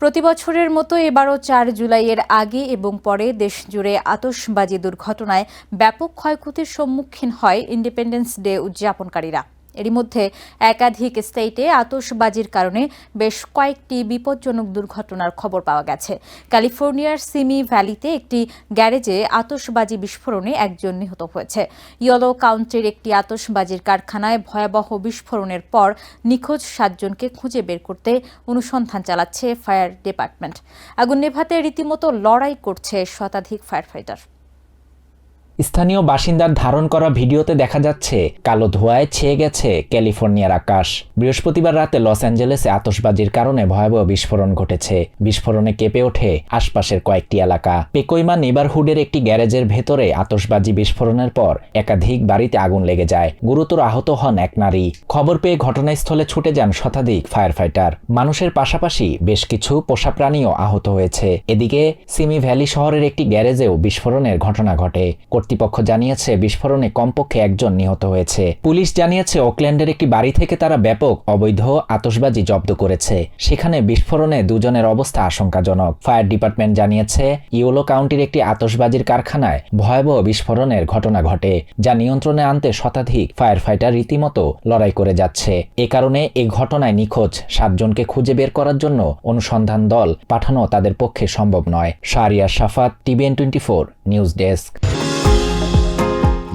প্রতি বছরের মতো এবারও চার জুলাইয়ের আগে এবং পরে দেশজুড়ে আতশবাজি দুর্ঘটনায় ব্যাপক ক্ষয়ক্ষতির সম্মুখীন হয় ইন্ডিপেন্ডেন্স ডে উদযাপনকারীরা। এরই মধ্যে একাধিক স্টেটে আতশবাজির কারণে বেশ কয়েকটি বিপজ্জনক দুর্ঘটনার খবর পাওয়া গেছে। ক্যালিফোর্নিয়ার সিমি ভ্যালিতে একটি গ্যারেজে আতশবাজি বিস্ফোরণে একজন নিহত হয়েছে। ইয়েলো কাউন্টির একটি আতশবাজির কারখানায় ভয়াবহ বিস্ফোরণের পর নিখোঁজ সাতজনকে খুঁজে বের করতে অনুসন্ধান চালাচ্ছে ফায়ার ডিপার্টমেন্ট। আগুন নেভাতে রীতিমতো লড়াই করছে শতাধিক ফায়ার ফাইটার স্থানীয় বাসিন্দার ধারণ করা ভিডিওতে দেখা যাচ্ছে, কালো ধোঁয়ায় ছেয়ে গেছে ক্যালিফোর্নিয়ার আকাশ। বৃহস্পতিবার রাতে লস অ্যাঞ্জেলেসে আতশবাজির কারণে ভয়াবহ বিস্ফোরণ ঘটেছে। বিস্ফোরণে কেঁপে ওঠে আশপাশের কয়েকটি এলাকা। পেকইমা নেবারহুডের একটি গ্যারেজের ভেতরে আতশবাজি বিস্ফোরণের পর একাধিক বাড়িতে আগুন লেগে যায়। গুরুতর আহত হন এক নারী। খবর পেয়ে ঘটনাস্থলে ছুটে যান শতাধিক ফায়ার ফাইটার মানুষের পাশাপাশি বেশ কিছু পোষা প্রাণীও আহত হয়েছে। এদিকে সিমি ভ্যালি শহরের একটি গ্যারেজেও বিস্ফোরণের ঘটনা ঘটে। কর্তৃপক্ষ জানিয়েছে, বিস্ফোরণে কমপক্ষে একজন নিহত হয়েছে। পুলিশ জানিয়েছে ওকল্যান্ডের একটি বাড়ি থেকে তারা ব্যাপক অবৈধ আতশবাজি জব্দ করেছে। সেখানে বিস্ফোরণে দুজনের অবস্থা আশঙ্কাজনক। ফায়ার ডিপার্টমেন্ট জানিয়েছে ইওলো কাউন্টির একটি আতসবাজির কারখানায় ভয়াবহ বিস্ফোরণের ঘটনা ঘটে, যা নিয়ন্ত্রণে আনতে শতাধিক ফায়ার ফাইটার রীতিমতো লড়াই করে যাচ্ছে। এ কারণে এ ঘটনায় নিখোঁজ সাতজনকে খুঁজে বের করার জন্য অনুসন্ধান দল পাঠানো তাদের পক্ষে সম্ভব নয়। Shariya Safat TVN twenty four, news desk.